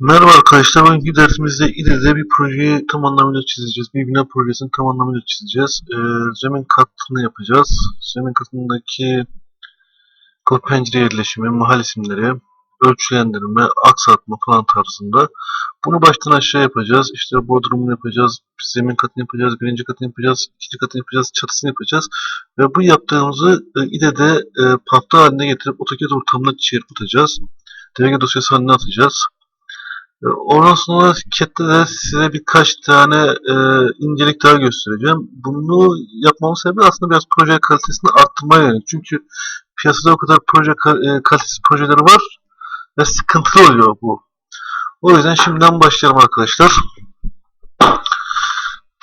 Merhaba arkadaşlar, bugünkü dersimizde İDE'de bir projeyi tam anlamıyla çizeceğiz. Bir bina projesini tam anlamıyla çizeceğiz. Ee, zemin katını yapacağız. Zemin katındaki kapı pencere yerleşimi, mahal isimleri, ölçülendirme, aksatma falan tarzında. Bunu baştan aşağı yapacağız. İşte bodrumunu yapacağız, zemin katını yapacağız, birinci katını yapacağız, ikinci katını yapacağız, çatısını yapacağız. Ve bu yaptığımızı e, İDE'de e, pafta haline getirip AutoCAD ortamına çırpıtacağız. DG dosyası haline atacağız. E, Ondan sonra CAT'te de size birkaç tane e, incelik daha göstereceğim. Bunu yapmamın sebebi aslında biraz proje kalitesini arttırmaya yönelik. Çünkü piyasada o kadar proje e, kalitesiz projeleri var ve sıkıntılı oluyor bu. O yüzden şimdiden başlayalım arkadaşlar.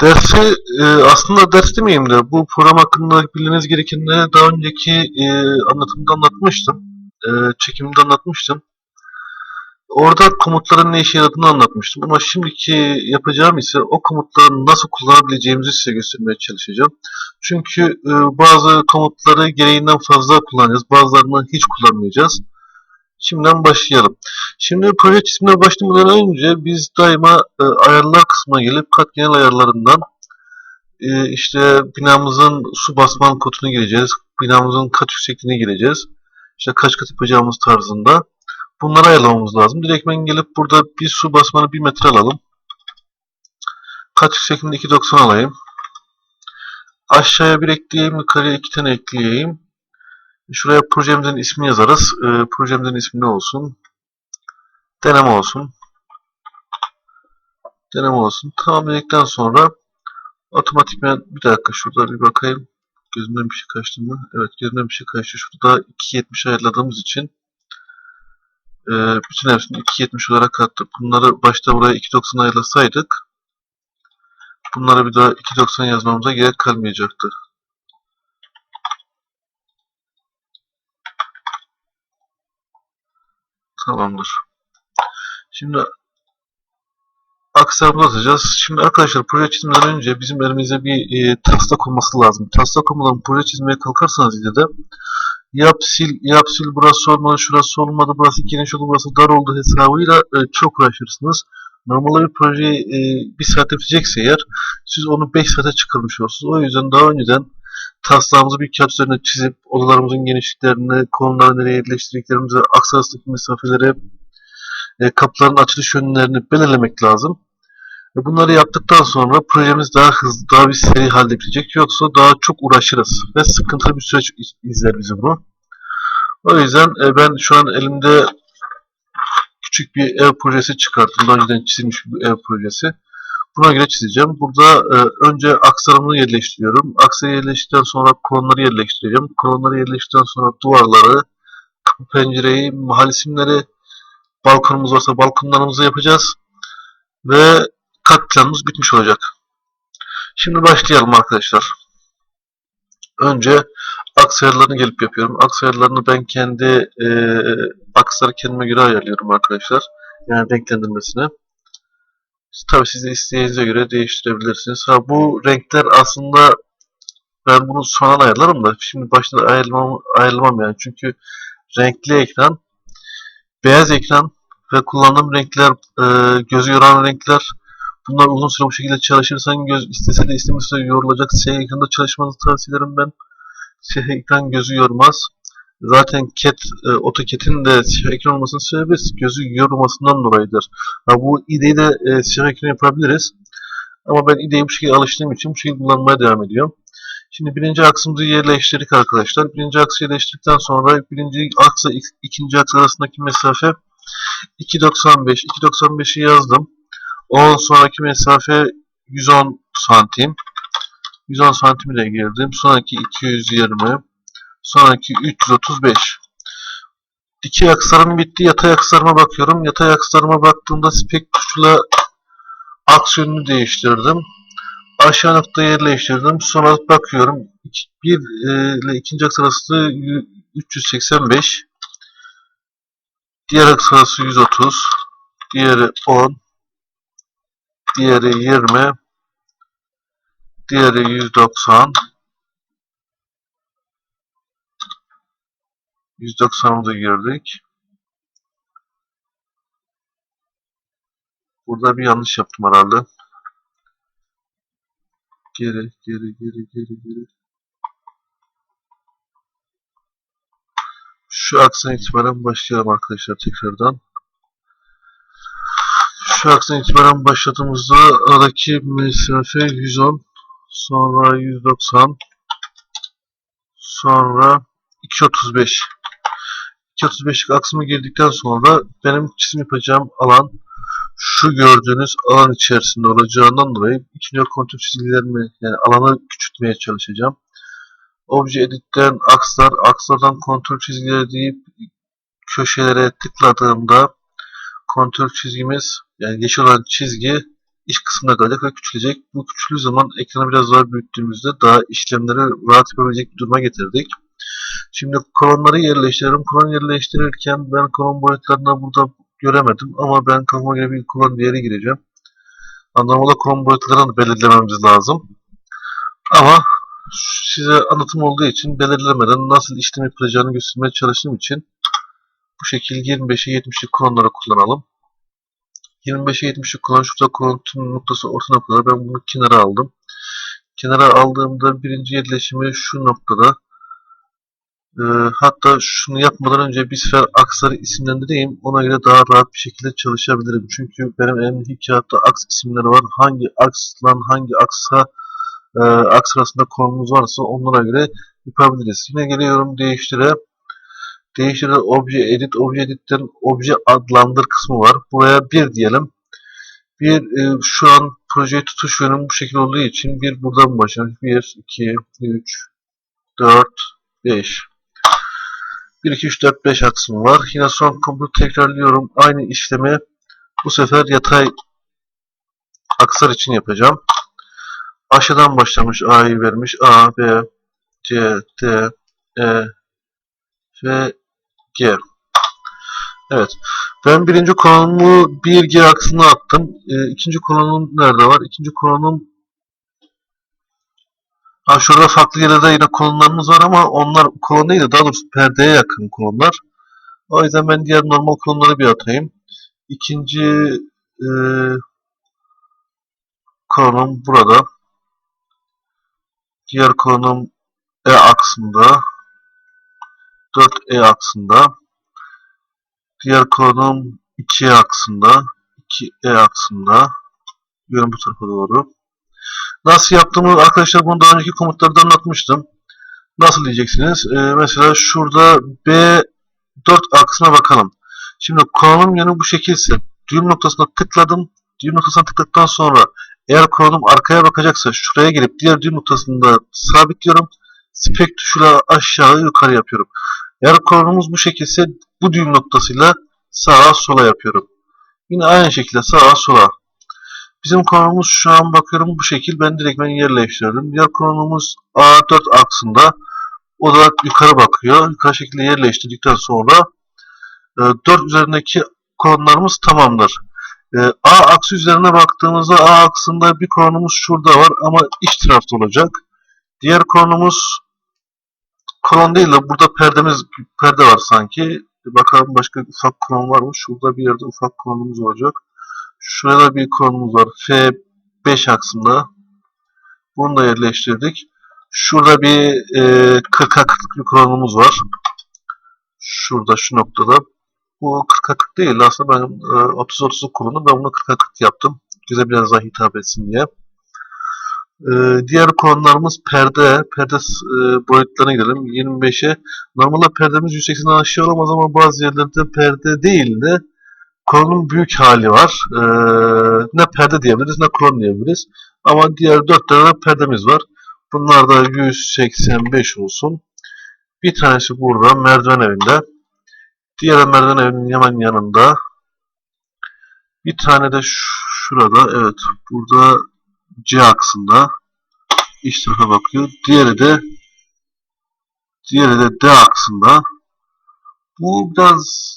Dersi e, aslında ders demeyeyim de bu program hakkında bilmeniz gerekenleri daha önceki e, anlatımda anlatmıştım. E, çekimde anlatmıştım. Orada komutların ne işe yaradığını anlatmıştım ama şimdiki yapacağım ise o komutları nasıl kullanabileceğimizi size göstermeye çalışacağım. Çünkü e, bazı komutları gereğinden fazla kullanacağız, bazılarını hiç kullanmayacağız. Şimdiden başlayalım. Şimdi proje çizimine başlamadan önce biz daima e, ayarlar kısmına gelip kat genel ayarlarından e, işte binamızın su basman kodunu gireceğiz, binamızın kat yüksekliğine gireceğiz, işte kaç kat yapacağımız tarzında. Bunları ayarlamamız lazım. Direktmen gelip burada bir su basmanı 1 metre alalım. Kat yüksekliğinde 2.90 alayım. Aşağıya bir ekleyeyim. Yukarıya 2 tane ekleyeyim. Şuraya projemizin ismini yazarız. Ee, projemizin ismi ne olsun? Deneme olsun. Deneme olsun. Tamam sonra otomatikman bir dakika şurada bir bakayım. Gözümden bir şey kaçtı mı? Evet gözümden bir şey kaçtı. Şurada 2.70 ayarladığımız için e, bütün hepsini 2.70 olarak kattık. Bunları başta buraya 2.90 ayarlasaydık bunlara bir daha 2.90 yazmamıza gerek kalmayacaktı. Tamamdır. Şimdi aksarımızı atacağız. Şimdi arkadaşlar proje çizimden önce bizim elimizde bir e, taslak olması lazım. Taslak olmadan proje çizmeye kalkarsanız de yap sil, yap sil burası olmadı, şurası olmadı, burası geniş oldu, burası dar oldu hesabıyla e, çok uğraşırsınız. Normalde bir projeyi e, bir saat bitecekse eğer siz onu 5 saate çıkarmış olursunuz. O yüzden daha önceden taslağımızı bir kağıt üzerine çizip odalarımızın genişliklerini, konuları nereye yerleştirdiklerimizi, aks arasındaki mesafeleri, e, kapıların açılış yönlerini belirlemek lazım. Bunları yaptıktan sonra projemiz daha hızlı, daha bir seri halde bitecek. Yoksa daha çok uğraşırız ve sıkıntılı bir süreç iz- izler bizi bu. O yüzden e, ben şu an elimde küçük bir ev projesi çıkarttım. Daha önceden çizilmiş bir ev projesi. Buna göre çizeceğim. Burada e, önce aksarımı yerleştiriyorum. Aksarı yerleştirdikten sonra kolonları yerleştireceğim. Kolonları yerleştirdikten sonra duvarları, kapı pencereyi, mahal isimleri, balkonumuz varsa balkonlarımızı yapacağız. Ve kat planımız bitmiş olacak. Şimdi başlayalım arkadaşlar. Önce aksayarlarını gelip yapıyorum. Aksayarlarını ben kendi e, aksları kendime göre ayarlıyorum arkadaşlar. Yani renklendirmesine. Tabii siz de isteğinize göre değiştirebilirsiniz. Ha bu renkler aslında ben bunu sonradan ayarlarım da şimdi başta ayarlamam, ayarlamam yani. Çünkü renkli ekran, beyaz ekran ve kullandığım renkler, e, gözü yoran renkler bunlar uzun süre bu şekilde çalışırsan göz istese de istemese de yorulacak. Siyah ekranda çalışmanızı tavsiye ederim ben. Siyah ekran gözü yormaz. Zaten CAT, e, AutoCAD'in de siyah ekran olmasının sebebi gözü yormasından dolayıdır. Ha, bu ideyi de e, siyah ekran yapabiliriz. Ama ben ideyi bu şekilde alıştığım için bu şekilde kullanmaya devam ediyorum. Şimdi birinci aksımızı yerleştirdik arkadaşlar. Birinci aksı yerleştirdikten sonra birinci aksa ikinci aks arasındaki mesafe 2.95. 2.95'i yazdım. Ondan sonraki mesafe 110 santim. 110 santimi de girdim. Sonraki 220. Sonraki 335. Dikey aksarım bitti. Yatay aksarıma bakıyorum. Yatay aksarıma baktığımda spek tuşuyla aks yönünü değiştirdim. Aşağı noktaya yerleştirdim. Sonra bakıyorum. Bir e, ile ikinci aks arası 385. Diğer aks arası 130. Diğeri 10. Diğeri 20. Diğeri 190. 190'ı da girdik. Burada bir yanlış yaptım herhalde. Geri, geri, geri, geri, geri. Şu aksan itibaren başlayalım arkadaşlar tekrardan. Şu aksan itibaren başladığımızda aradaki mesafe 110, sonra 190, sonra 235. 235'lik aksımı girdikten sonra benim çizim yapacağım alan şu gördüğünüz alan içerisinde olacağından dolayı ikinci kontrol çizgilerimi yani alanı küçültmeye çalışacağım. Obje Edit'ten akslar, akslardan kontrol çizgileri deyip köşelere tıkladığımda kontrol çizgimiz yani yeşil olan çizgi iç kısmına kalacak ve küçülecek. Bu küçüldüğü zaman ekranı biraz daha büyüttüğümüzde daha işlemleri rahat yapabilecek bir duruma getirdik. Şimdi kolonları yerleştiriyorum. Kolon yerleştirirken ben kolon boyutlarını burada göremedim ama ben kafama göre bir kolon değeri gireceğim. Normalde kolon boyutlarını belirlememiz lazım. Ama size anlatım olduğu için belirlemeden nasıl işlem yapılacağını göstermeye çalıştığım için bu şekilde 25'e 70'lik kolonları kullanalım. 25'e 70'lik kolon şurada tüm noktası orta noktada ben bunu kenara aldım. Kenara aldığımda birinci yerleşimi şu noktada ee, hatta şunu yapmadan önce bir sefer aksları isimlendireyim. Ona göre daha rahat bir şekilde çalışabilirim. Çünkü benim elimdeki kağıtta aks isimleri var. Hangi aksla hangi aksa e, aks arasında konumuz varsa onlara göre yapabiliriz. Yine geliyorum değiştire. Değiştire obje edit. Obje editten obje adlandır kısmı var. Buraya bir diyelim. Bir e, şu an projeyi tutuş yönüm bu şekilde olduğu için bir buradan başlayalım. 1, 2, 3, 4, 5. 1, 2, 3, 4, 5 aksım var. Yine son komutu tekrarlıyorum. Aynı işlemi bu sefer yatay aksar için yapacağım. Aşağıdan başlamış A'yı vermiş. A, B, C, D, E, F, G. Evet. Ben birinci kolonumu 1G aksına attım. E, ikinci kolonum nerede var? İkinci kolonum Ha şurada farklı yerlerde yine kolonlarımız var ama onlar kolon değil de daha doğrusu perdeye yakın kolonlar. O yüzden ben diğer normal kolonları bir atayım. İkinci e, kolonum burada. Diğer kolonum E aksında. 4E aksında. Diğer kolonum 2E aksında. 2E aksında. Yön bu tarafa doğru. Nasıl yaptığımı arkadaşlar bunu daha önceki komutlarda anlatmıştım. Nasıl diyeceksiniz? Ee, mesela şurada B4 aksına bakalım. Şimdi konum yönü bu şekilse düğüm noktasına tıkladım. Düğüm noktasına tıkladıktan sonra eğer konum arkaya bakacaksa şuraya gelip diğer düğüm noktasında sabitliyorum. Spek tuşuyla aşağı yukarı yapıyorum. Eğer konumumuz bu şekilse bu düğüm noktasıyla sağa sola yapıyorum. Yine aynı şekilde sağa sola. Bizim konumuz şu an bakıyorum bu şekil. Ben direkt ben yerleştirdim. Diğer konumuz A4 aksında. O da yukarı bakıyor. Yukarı şekilde yerleştirdikten sonra e, 4 üzerindeki konumlarımız tamamdır. E, A aksı üzerine baktığımızda A aksında bir konumuz şurada var ama iç tarafta olacak. Diğer konumuz kolon değil de burada perdemiz perde var sanki. Bakalım başka ufak kolon var mı? Şurada bir yerde ufak kolonumuz olacak. Şurada bir konumuz var. F5 aksında. Bunu da yerleştirdik. Şurada bir e, 40'a 40'lık bir konumuz var. Şurada şu noktada. Bu 40'a 40 değil. Aslında ben e, 30-30'luk kullandım. Ben bunu 40'a 40 yaptım. Güzel biraz daha hitap etsin diye. Ee, diğer konularımız perde. Perde e, boyutlarına gidelim. 25'e. Normalde perdemiz 180'den aşağı olamaz ama bazı yerlerde perde değil de Kolonun büyük hali var. Ee, ne perde diyebiliriz ne kolon diyebiliriz. Ama diğer dört tane perdemiz var. Bunlar da 185 olsun. Bir tanesi burada merdiven evinde. Diğer merdiven evinin hemen yanında. Bir tane de şurada. Evet. Burada C aksında. İç tarafa bakıyor. Diğeri de diğeri de D aksında. Bu biraz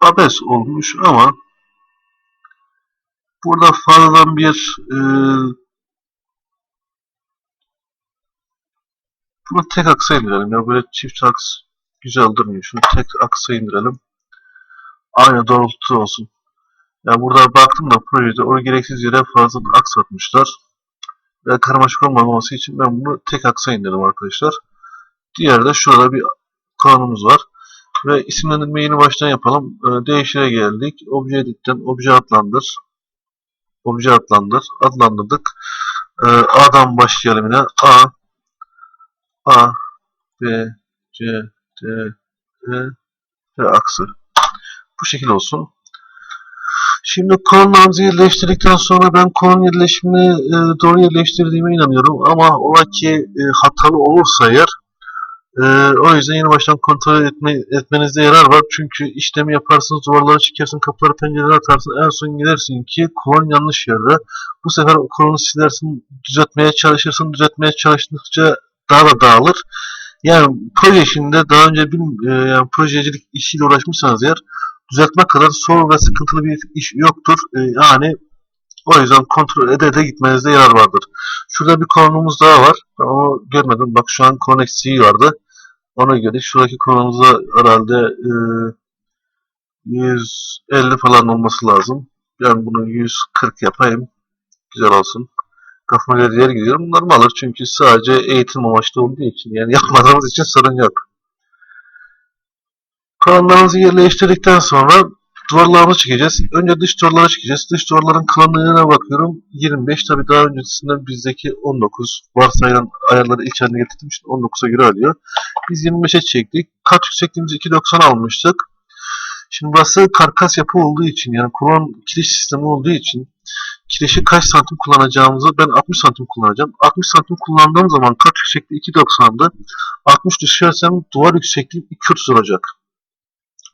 abes olmuş ama burada fazladan bir e, bunu tek aksa indirelim ya böyle çift aks güzel durmuyor. Şunu tek aksa indirelim. aynı doğrultuda olsun. Yani burada baktım da projede o gereksiz yere fazla aksatmışlar. Ve karmaşık olmaması için ben bunu tek aksa indirdim arkadaşlar. Diğer de şurada bir kanunumuz var. Ve isimlendirmeyi yeni baştan yapalım. Ee, değişire geldik. Obje editten obje adlandır. Obje adlandır. Adlandırdık. Ee, A'dan başlayalım yine. A A B C D E ve aksı. Bu şekilde olsun. Şimdi konumlarımızı yerleştirdikten sonra ben konum yerleşimini e, doğru yerleştirdiğime inanıyorum. Ama ola ki e, hatalı olursa eğer e, o yüzden yeni baştan kontrol etme, etmenizde yarar var. Çünkü işlemi yaparsınız, duvarları çekersin, kapıları pencereleri atarsın. En son gidersin ki kolon yanlış yerde. Bu sefer o kolonu silersin, düzeltmeye çalışırsın. Düzeltmeye çalıştıkça daha da dağılır. Yani proje işinde daha önce bir e, yani projecilik işiyle uğraşmışsanız eğer düzeltmek kadar zor ve sıkıntılı bir iş yoktur. E, yani o yüzden kontrol ede ede gitmenizde yarar vardır. Şurada bir konumuz daha var. Ben onu görmedim. Bak şu an konu eksiği vardı. Ona göre şuradaki konumuzda herhalde e, 150 falan olması lazım. Ben bunu 140 yapayım. Güzel olsun. Kafama göre yer gidiyorum. Bunlar mı alır? Çünkü sadece eğitim amaçlı olduğu için. Yani yapmadığımız için sorun yok. Kanallarımızı yerleştirdikten sonra duvarlarımızı çekeceğiz. Önce dış duvarlara çekeceğiz. Dış duvarların kalınlığına bakıyorum. 25 tabi daha öncesinden bizdeki 19 varsayılan ayarları ilk haline getirdiğim için 19'a göre alıyor. Biz 25'e çektik. Kat yüksekliğimizi 2.90 almıştık. Şimdi burası karkas yapı olduğu için yani kolon kiriş sistemi olduğu için kirişi kaç santim kullanacağımızı ben 60 santim kullanacağım. 60 santim kullandığım zaman kat yüksekliği 2.90'dı. 60 düşersem duvar yüksekliği 2.30 olacak.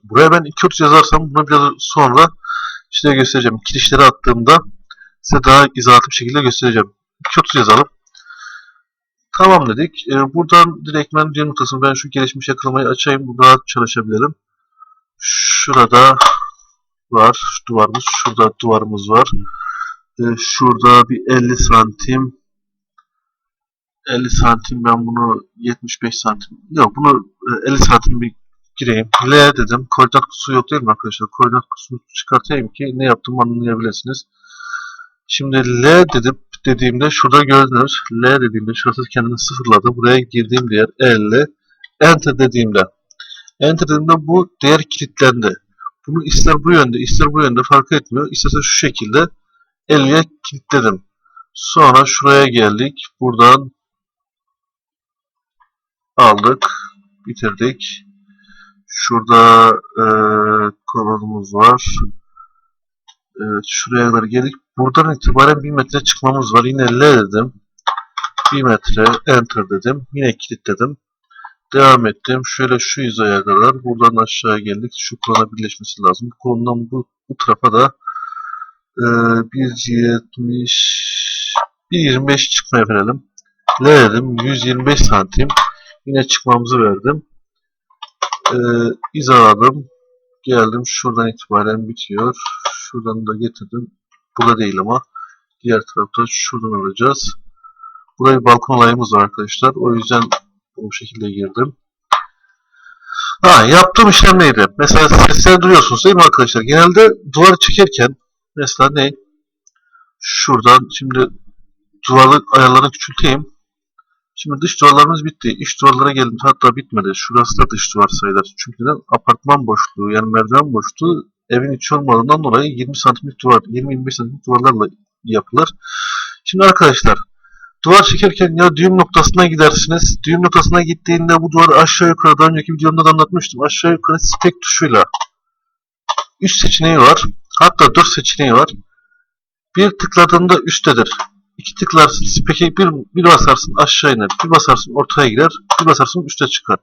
Buraya ben 2.30 yazarsam bunu biraz sonra işte göstereceğim. Kirişleri attığımda size daha izahatlı bir şekilde göstereceğim. 2.30 yazalım. Tamam dedik. Ee, buradan direktmen bir noktasını ben şu gelişmiş yakalamayı açayım. Rahat çalışabilirim. Şurada var şu duvarımız. Şurada duvarımız var. Ee, şurada bir 50 santim 50 santim ben bunu 75 santim yok bunu e, 50 santim bir gireyim. L dedim. Koordinat kutusu yok değil mi arkadaşlar? Koordinat kutusunu çıkartayım ki ne yaptığımı anlayabilirsiniz. Şimdi L dedim dediğimde şurada gördünüz. L dediğimde şurası kendini sıfırladı. Buraya girdiğim değer 50. Enter dediğimde Enter dediğimde bu değer kilitlendi. Bunu ister bu yönde ister bu yönde fark etmiyor. İsterse şu şekilde 50'ye kilitledim. Sonra şuraya geldik. Buradan aldık. Bitirdik. Şurada e, kolonumuz var. Evet, şuraya kadar geldik. Buradan itibaren 1 metre çıkmamız var. Yine L dedim. 1 metre enter dedim. Yine kilitledim. Devam ettim. Şöyle şu hizaya kadar. Buradan aşağı geldik. Şu kolona birleşmesi lazım. Bu kolondan bu, bu tarafa da e, 1.70 1.25 çıkmaya verelim. L dedim. 125 santim. Yine çıkmamızı verdim. E, izaladım. Geldim. Şuradan itibaren bitiyor. Şuradan da getirdim. Burada değil ama. Diğer tarafta şuradan alacağız. Buraya bir balkon olayımız var arkadaşlar. O yüzden bu şekilde girdim. Ha, yaptığım işlem neydi? Mesela sesler duyuyorsunuz değil mi arkadaşlar? Genelde duvarı çekerken mesela ne? Şuradan şimdi duvarlık ayarlarını küçülteyim. Şimdi dış duvarlarımız bitti. İç duvarlara geldim. Hatta bitmedi. Şurası da dış duvar sayılır. Çünkü neden? Apartman boşluğu yani merdiven boşluğu evin içi olmadığından dolayı 20 santimlik duvar, 20-25 santimlik duvarlarla yapılır. Şimdi arkadaşlar duvar çekerken ya düğüm noktasına gidersiniz. Düğüm noktasına gittiğinde bu duvarı aşağı yukarı daha önceki videomda da anlatmıştım. Aşağı yukarı tek tuşuyla üst seçeneği var. Hatta 4 seçeneği var. Bir tıkladığında üsttedir. İki tıklarsın peki bir, bir basarsın aşağı iner. Bir basarsın ortaya girer. Bir basarsın üste çıkar.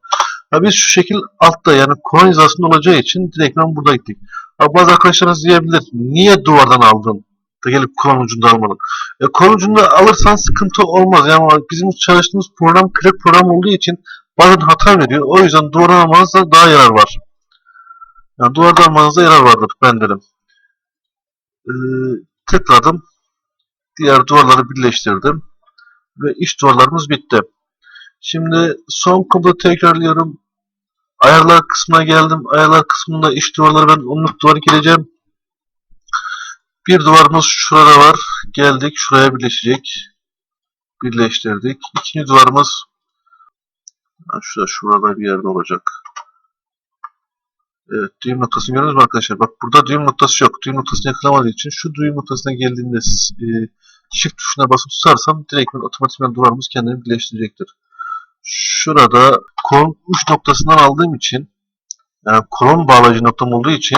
Ha biz şu şekil altta yani kolon hizasında olacağı için direktmen burada gittik. Ha bazı arkadaşlarınız diyebilir. Niye duvardan aldın? Da gelip kolon ucunda almadın. E, kolon ucunda alırsan sıkıntı olmaz. Yani bizim çalıştığımız program crack program olduğu için bazen hata veriyor. O yüzden duvardan almanızda daha yarar var. Yani duvardan almanızda yarar vardır ben derim. Ee, tıkladım. Diğer duvarları birleştirdim. Ve iç duvarlarımız bitti. Şimdi son komutu tekrarlıyorum. Ayarlar kısmına geldim. Ayarlar kısmında iç duvarları ben onluk duvar gireceğim. Bir duvarımız şurada var. Geldik. Şuraya birleşecek. Birleştirdik. İkinci duvarımız şurada, şurada bir yerde olacak. Evet, düğüm noktasını görüyoruz mu arkadaşlar? Bak burada düğüm noktası yok. Düğüm noktasını yakalamadığı için şu düğüm noktasına geldiğinde e, shift tuşuna basıp tutarsam direkt otomatikman duvarımız kendini birleştirecektir. Şurada kolon uç noktasından aldığım için yani kolon bağlayıcı noktam olduğu için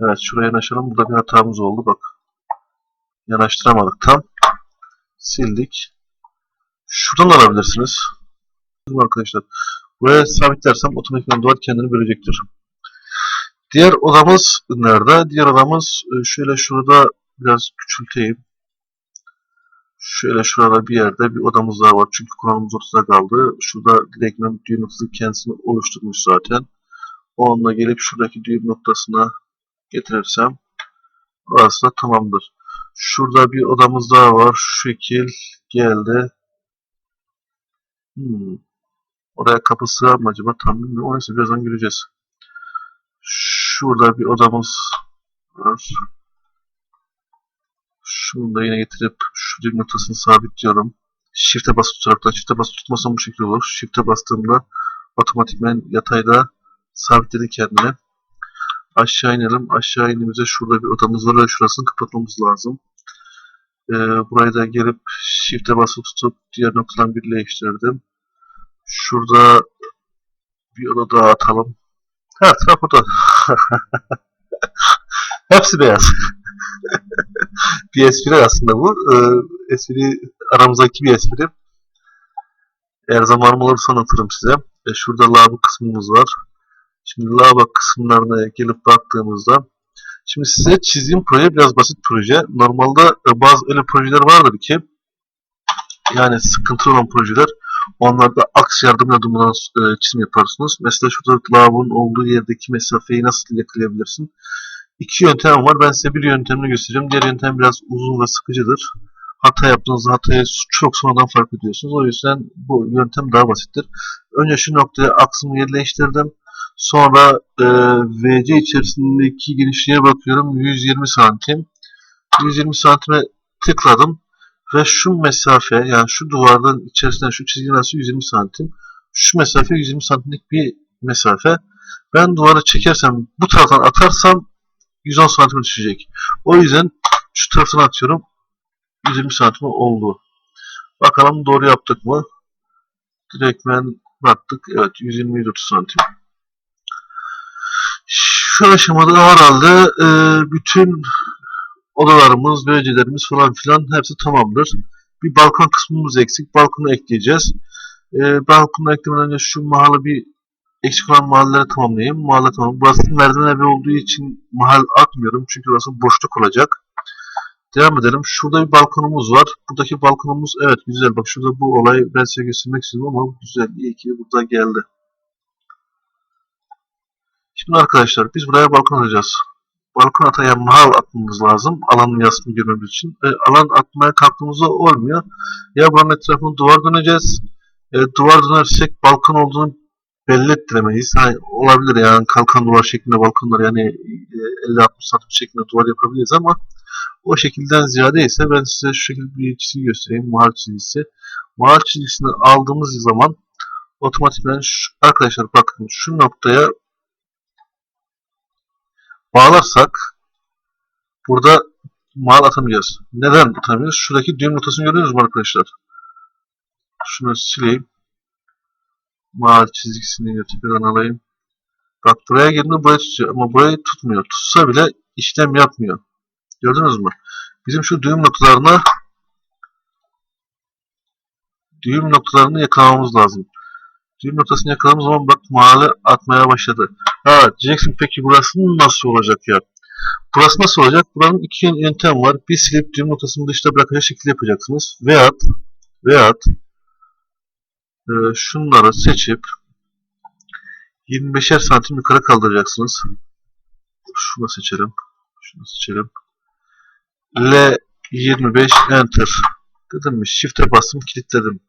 evet şuraya yanaşalım. Burada bir hatamız oldu bak. Yanaştıramadık tam. Sildik. Şuradan alabilirsiniz. Arkadaşlar. Buraya sabitlersem otomatikman duvar kendini bölecektir. Diğer odamız nerede? Diğer odamız e, şöyle şurada biraz küçülteyim. Şöyle şurada bir yerde bir odamız daha var. Çünkü kullanımız ortada kaldı. Şurada direktmen düğüm noktası kendisini oluşturmuş zaten. Onunla gelip şuradaki düğüm noktasına getirirsem orası da tamamdır. Şurada bir odamız daha var. Şu şekil geldi. Hmm. Oraya kapı sığar mı acaba? Tam bilmiyorum. Neyse birazdan göreceğiz. Şurada bir odamız var. Şunu da yine getirip şu düğüm noktasını sabitliyorum. Shift'e basıp tutarak da Shift'e basıp tutmasam bu şekilde olur. Shift'e bastığımda otomatikmen yatayda sabitledi kendini. Aşağı inelim. Aşağı indiğimizde şurada bir odamız var ve şurasını kapatmamız lazım. Ee, burayı da gelip Shift'e basıp tutup diğer noktadan birleştirdim. Şurada bir oda daha atalım. Ha trafo da. Hepsi beyaz. bir espri aslında bu. Ee, espri aramızdaki bir espri. Eğer zamanım olursa anlatırım size. E, şurada labo kısmımız var. Şimdi labo kısımlarına gelip baktığımızda Şimdi size çizdiğim proje biraz basit proje. Normalde e, bazı öyle projeler vardır ki yani sıkıntı olan projeler onlarda aks yardım yardımından e, çizim yaparsınız. Mesela şurada lavabonun olduğu yerdeki mesafeyi nasıl yakalayabilirsin? İki yöntem var. Ben size bir yöntemini göstereceğim. Diğer yöntem biraz uzun ve sıkıcıdır. Hata yaptığınızda hatayı çok sonradan fark ediyorsunuz. O yüzden bu yöntem daha basittir. Önce şu noktaya aksımı yerleştirdim. Sonra e, VC içerisindeki genişliğe bakıyorum. 120 santim. 120 santime tıkladım. Ve şu mesafe yani şu duvardan içerisinden şu çizginin arası 120 santim. Şu mesafe 120 santimlik bir mesafe. Ben duvara çekersem bu taraftan atarsam 110 santim düşecek. O yüzden şu taraftan atıyorum. 120 santim oldu. Bakalım doğru yaptık mı? Direktmen baktık. Evet 120-130 santim. Şu aşamada herhalde e, bütün odalarımız, vericilerimiz falan filan hepsi tamamdır. Bir balkon kısmımız eksik. Balkonu ekleyeceğiz. E, balkonu eklemeden önce şu mahalle bir eksik olan mahalleleri tamamlayayım. Mahalle tamam. Burası merdiven evi olduğu için mahal atmıyorum. Çünkü burası boşluk olacak. Devam edelim. Şurada bir balkonumuz var. Buradaki balkonumuz evet güzel. Bak şurada bu olayı ben size göstermek istiyorum ama güzel. İyi ki burada geldi. Şimdi arkadaşlar biz buraya balkon atacağız. Balkon atayan mahal atmamız lazım. Alanın yasını görmemiz için. E, alan atmaya kalktığımızda olmuyor. Ya buranın etrafını duvar döneceğiz. E, duvar dönersek balkon olduğunu belli ettiremeyiz. Ha, olabilir yani kalkan duvar şeklinde balkonlar yani e, 50-60 santim şeklinde duvar yapabiliriz ama o şekilden ziyade ise ben size şu şekilde bir çizgi göstereyim. Mahal çizgisi. Mahal çizgisini aldığımız zaman otomatikman arkadaşlar bakın şu noktaya bağlarsak burada mal atamayacağız. Neden atamayacağız? Şuradaki düğüm notasını görüyoruz mu arkadaşlar? Şunu sileyim. Mal çizgisini tekrardan alayım. Bak buraya girdiğinde buraya tutuyor ama burayı tutmuyor. Tutsa bile işlem yapmıyor. Gördünüz mü? Bizim şu düğüm noktalarına düğüm noktalarını yakalamamız lazım. Düğüm noktasını yakaladığımız zaman bak mahalle atmaya başladı. Ha diyeceksin peki burası nasıl olacak ya? Burası nasıl olacak? Buranın iki yöntem var. Bir silip düğüm noktasını dışta bırakacak şekilde yapacaksınız. Veyahut veyahut e, şunları seçip 25'er santim yukarı kaldıracaksınız. Şunu seçelim. Şunu seçelim. L25 Enter. Dedim mi? Shift'e bastım, kilitledim.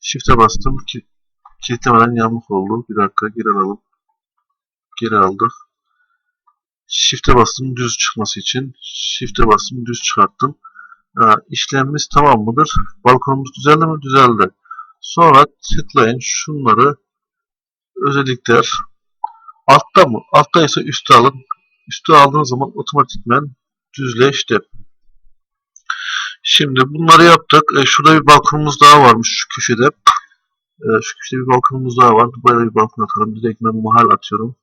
Shift'e bastım, ki kilitlemeden yamuk oldu. Bir dakika geri alalım. Geri aldık. Shift'e bastım düz çıkması için. Shift'e bastım düz çıkarttım. Ha, işlemimiz tamam mıdır? Balkonumuz düzeldi mi? Düzeldi. Sonra tıklayın şunları özellikler altta mı? Altta ise üstte alın. Üstte aldığınız zaman otomatikmen düzleşti. Şimdi bunları yaptık. E, şurada bir balkonumuz daha varmış şu köşede. E, şu köşede bir balkonumuz daha var. Böyle bir balkon atalım. Direkt ben mahal atıyorum.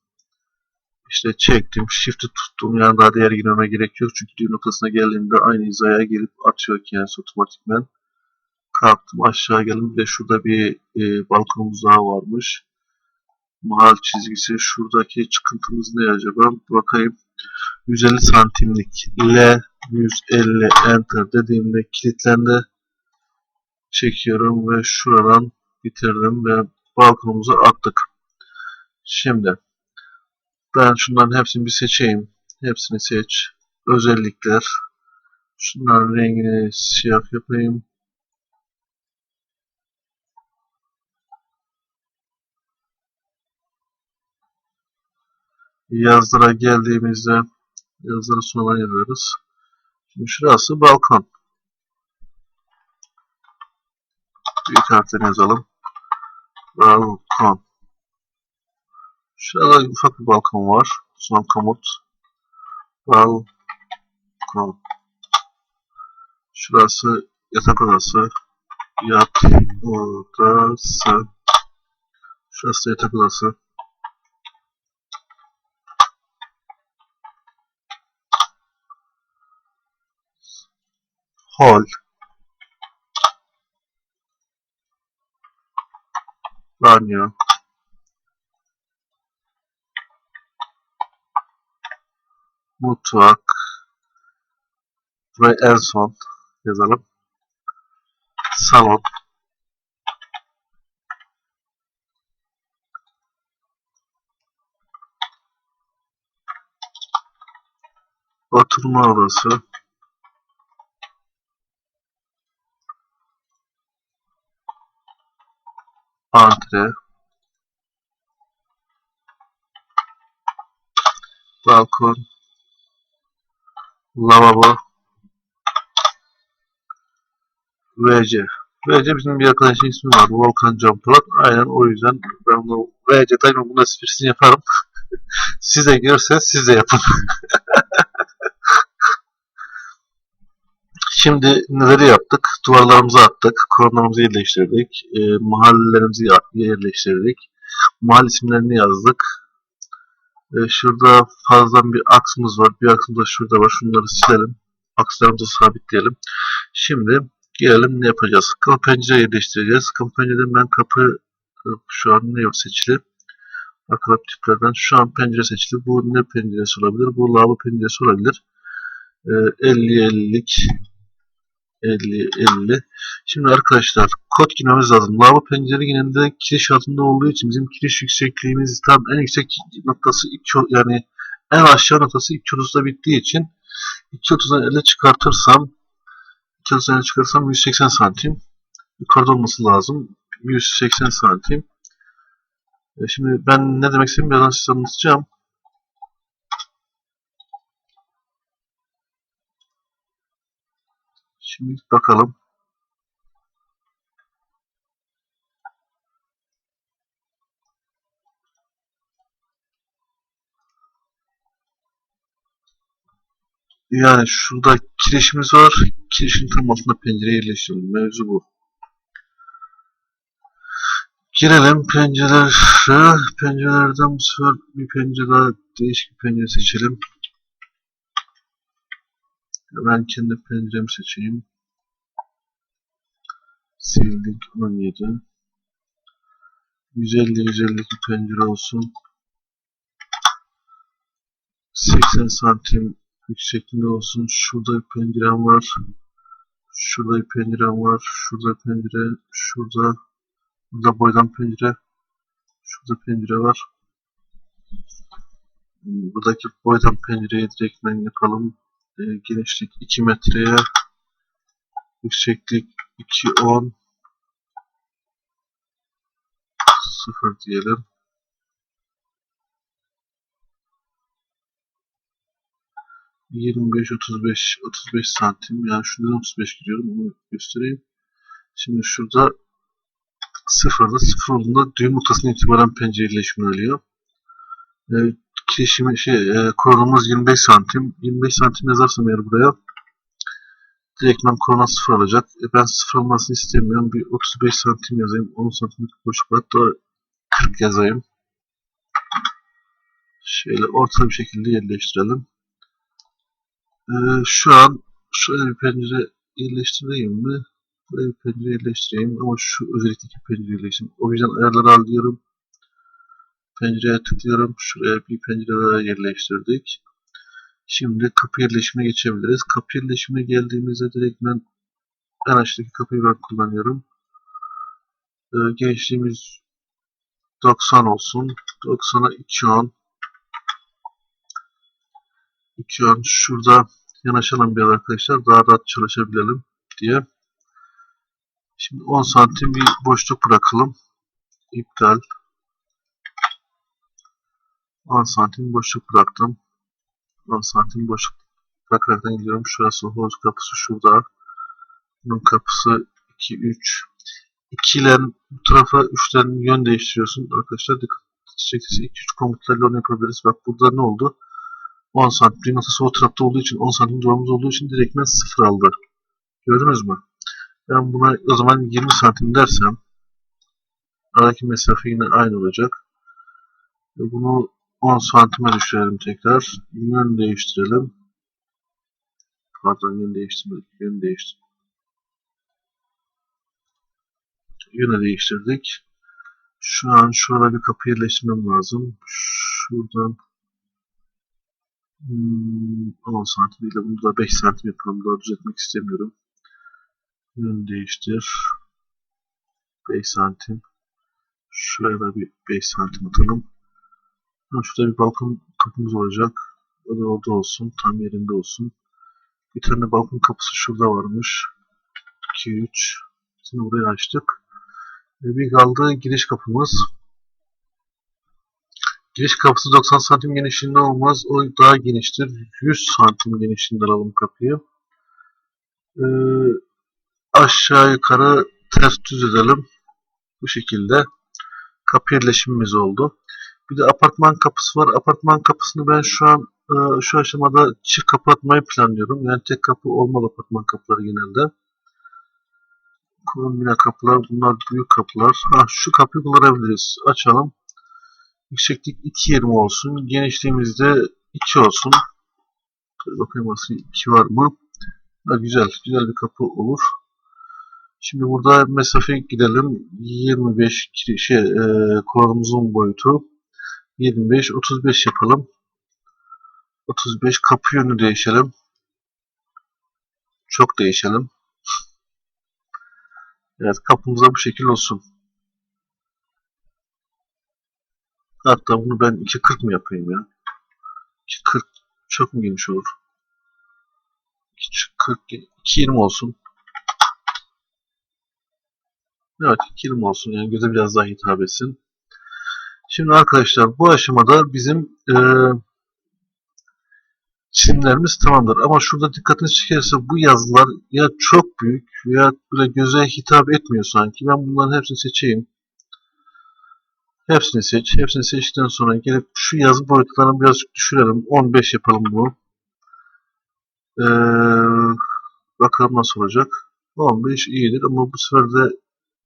İşte çektim. Shift'i tuttum. Yani daha değer girmeme gerek yok. Çünkü düğün noktasına geldiğimde aynı hizaya gelip atıyor kendisi otomatikmen. Kalktım aşağı geldim ve şurada bir e, balkonumuz daha varmış. Mahal çizgisi. Şuradaki çıkıntımız ne acaba? Bakayım. 150 santimlik L 150 enter dediğimde kilitlendi. Çekiyorum ve şuradan bitirdim ve balkonumuza attık. Şimdi ben şunların hepsini bir seçeyim. Hepsini seç. Özellikler. Şunların rengini siyah yapayım. Yazdıra geldiğimizde yazıları sonradan yazarız. Şimdi şurası balkon. Büyük harften yazalım. Balkon. Şurada ufak bir balkon var. Son komut. Balkon. Şurası yatak odası. Yat odası. Şurası yatak odası. Hol. Banyo. Mutfak. Ve en son yazalım. Salon. Oturma odası. Antre. Balkon. Lavabo. VC. VC bizim bir arkadaşın ismi var. Volkan Can Polat. Aynen o yüzden ben bunu VC daima bunu esprisini yaparım. siz de görürseniz siz de yapın. Şimdi neleri yaptık? Duvarlarımızı attık, koronamızı yerleştirdik, e, mahallelerimizi yerleştirdik, mahalle isimlerini yazdık. E, şurada fazladan bir aksımız var, bir aksımız da şurada var, şunları silelim, akslarımızı sabitleyelim. Şimdi gelelim ne yapacağız? Kapı pencere yerleştireceğiz. Kapı pencereden ben kapı e, şu an ne seçili? Bakalım tiplerden şu an pencere seçili. Bu ne penceresi olabilir? Bu lavabo penceresi olabilir. E, 50-50'lik 50 50. Şimdi arkadaşlar kod girmemiz lazım. Lavabo pencere genelde kiriş altında olduğu için bizim kiriş yüksekliğimiz tam en yüksek noktası 2 yani en aşağı noktası 230'da bittiği için 230'dan 50 çıkartırsam 230'dan 50 çıkartırsam 180 santim yukarıda olması lazım. 180 santim. E şimdi ben ne demek istediğimi birazdan size anlatacağım. Şimdi bakalım. Yani şurada kirişimiz var. Kirişin tam altında pencere yerleştirelim. Mevzu bu. Girelim pencerelere. Pencerelerden bu sefer bir pencere daha değişik bir pencere seçelim. Ben kendi penceremi seçeyim. Sildik 17. 150 150 pencere olsun. 80 santim yüksekliğinde olsun. Şurada bir pencerem var. Şurada bir pencerem var. Şurada pencere. Şurada. Burada boydan pencere. Şurada pencere var. Buradaki boydan pencereyi direktmen yapalım. E, genişlik 2 metreye. Yükseklik 2.10 sıfır diyelim. Yirmi beş, otuz beş, otuz beş santim. Yani şundan 35 gidiyorum. Onu göstereyim. Şimdi şurada sıfırda sıfır olduğunda düğüm noktasından itibaren pencere iyileşimini alıyor. E, kirişimi, şey, e, kuralımız 25 santim. 25 santim yazarsam eğer buraya direktmen korona sıfır alacak. E, ben sıfır olmasını istemiyorum. Bir 35 santim yazayım. 10 santim boşluk. Hatta 40 yazayım. Şöyle orta bir şekilde yerleştirelim. E, şu an şöyle bir pencere yerleştireyim mi? Buraya bir pencere yerleştireyim ama şu özellikteki pencere yerleştireyim. O yüzden ayarları al diyorum. Pencereye tıklıyorum. Şuraya bir pencere daha yerleştirdik. Şimdi kapı yerleşimine geçebiliriz. Kapı yerleşimine geldiğimizde direkt ben en aşağıdaki kapıyı ben kullanıyorum. Ee, genişliğimiz 90 olsun. 90'a 210. 210. Şurada yanaşalım biraz arkadaşlar. Daha rahat çalışabilelim diye. Şimdi 10 santim bir boşluk bırakalım. İptal. 10 santim boşluk bıraktım. 10 santim boşluk bırakaraktan gidiyorum. Şurası havuz kapısı şurada. Bunun kapısı 2, 3. 2 ile bu tarafa 3'ten yön değiştiriyorsun. Arkadaşlar dikkat çekilse 2, 3 komutlarla onu yapabiliriz. Bak burada ne oldu? 10 santim. Noktası o tarafta olduğu için 10 santim duvarımız olduğu için direktmen 0 aldı. Gördünüz mü? Ben buna o zaman 20 santim dersem aradaki mesafe yine aynı olacak. Bunu 10 santime düşürelim tekrar. Yön değiştirelim. Pardon yön değiştirmedik. Yön değiştir. Yönü değiştirdik. Şu an şurada bir kapı yerleştirmem lazım. Şuradan hmm, 10 santim de bunu da 5 santim yapalım. Daha düzeltmek istemiyorum. Yön değiştir. 5 santim. Şuraya da bir 5 santim atalım. Ha, şurada bir balkon kapımız olacak. O da orada olsun. Tam yerinde olsun. Bir tane balkon kapısı şurada varmış. 2, 3. Şimdi burayı açtık. Ve bir kaldı giriş kapımız. Giriş kapısı 90 santim genişliğinde olmaz. O daha geniştir. 100 santim genişliğinde alalım kapıyı. Ee, aşağı yukarı ters düz edelim. Bu şekilde kapı yerleşimimiz oldu. Bir de apartman kapısı var. Apartman kapısını ben şu an e, şu aşamada çift kapı atmayı planlıyorum. Yani tek kapı olmalı apartman kapıları genelde. Kombine kapılar bunlar büyük kapılar. Ha şu kapıyı kullanabiliriz. Açalım. Yükseklik 2.20 olsun. Genişliğimiz de 2 olsun. Bakayım aslında 2 var mı? Ha, güzel. Güzel bir kapı olur. Şimdi burada mesafe gidelim. 25 şey, e, korumuzun boyutu. 25, 35 yapalım. 35 kapı yönü değişelim. Çok değişelim. Evet kapımıza bu şekil olsun. Hatta bunu ben 2.40 mı yapayım ya? 2.40 çok mu geniş olur? 2.40 2.20 olsun. Evet 2.20 olsun yani göze biraz daha hitap etsin. Şimdi arkadaşlar bu aşamada bizim e, çizimlerimiz tamamdır. Ama şurada dikkatinizi çekerse bu yazılar ya çok büyük veya böyle göze hitap etmiyor sanki. Ben bunların hepsini seçeyim. Hepsini seç. Hepsini seçtikten sonra gelip şu yazı boyutlarını birazcık düşürelim. 15 yapalım bunu. Ee, bakalım nasıl olacak. 15 iyidir ama bu sefer de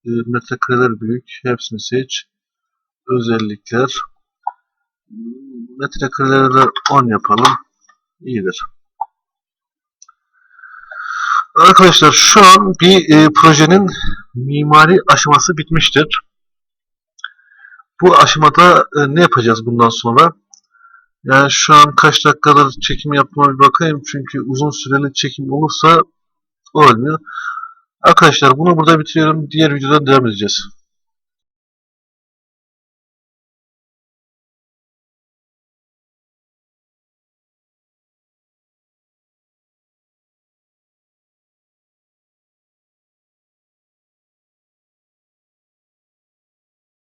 e, metrekareler büyük. Hepsini seç. Özellikler. Metrekareleri de 10 yapalım. İyidir. Arkadaşlar şu an bir e, projenin mimari aşaması bitmiştir. Bu aşamada e, ne yapacağız bundan sonra? Yani şu an kaç dakikadır çekim yapmama bir bakayım. Çünkü uzun süreli çekim olursa olmuyor. Arkadaşlar bunu burada bitiriyorum. Diğer videoda devam edeceğiz.